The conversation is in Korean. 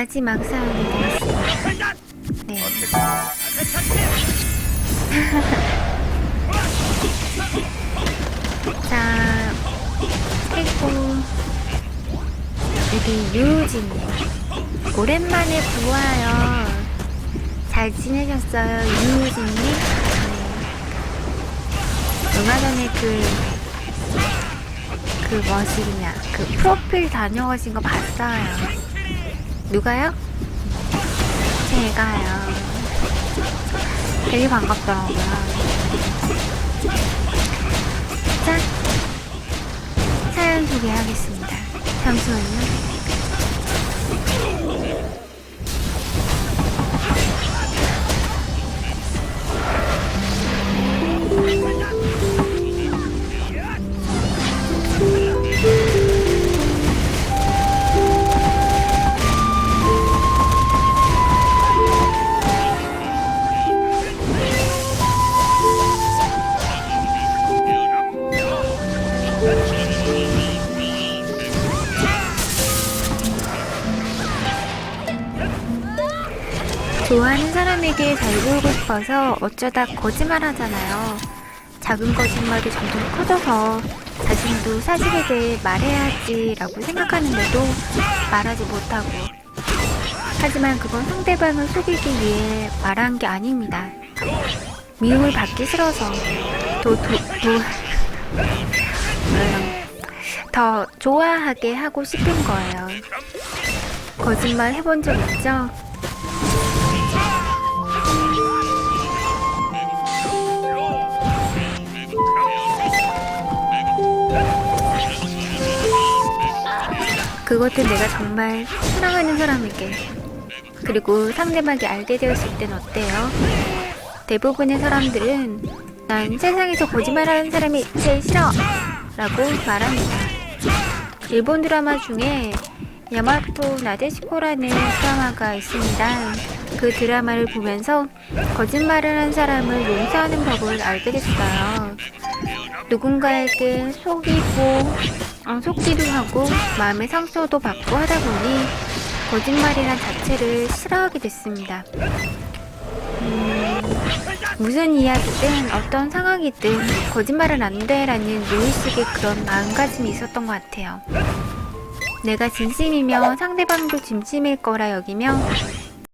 마지막 사연이 되겠습니다. 네. 자, 그리고 여기 유우진님 오랜만에 보아요. 잘 지내셨어요, 유우진님? 네. 얼마 전에 그, 그 뭐시냐, 그 프로필 다녀오신 거 봤어요. 누가요? 제가요. 되게 반갑더라고요. 자, 사연 소개하겠습니다. 잠시만요. 좋아하는 사람에게 잘 보이고 싶어서 어쩌다 거짓말 하잖아요. 작은 거짓말이 점점 커져서 자신도 사실에 대해 말해야지라고 생각하는데도 말하지 못하고. 하지만 그건 상대방을 속이기 위해 말한 게 아닙니다. 미움을 받기 싫어서 더, 도, 도, 음, 더 좋아하게 하고 싶은 거예요. 거짓말 해본 적 있죠? 그것도 내가 정말 사랑하는 사람에게 그리고 상대방이 알게 되었을 땐 어때요? 대부분의 사람들은 난 세상에서 거짓말하는 사람이 제일 싫어 라고 말합니다. 일본 드라마 중에 야마토 나데시코라는 드라마가 있습니다. 그 드라마를 보면서 거짓말을 한 사람을 용서하는 법을 알게 됐어요. 누군가에게 속이고 어, 속기도 하고 마음의 상처도 받고 하다 보니 거짓말이란 자체를 싫어하게 됐습니다. 음, 무슨 이야기든 어떤 상황이든 거짓말은 안 돼라는 무의식의 그런 마음가짐이 있었던 것 같아요. 내가 진심이면 상대방도 진심일 거라 여기며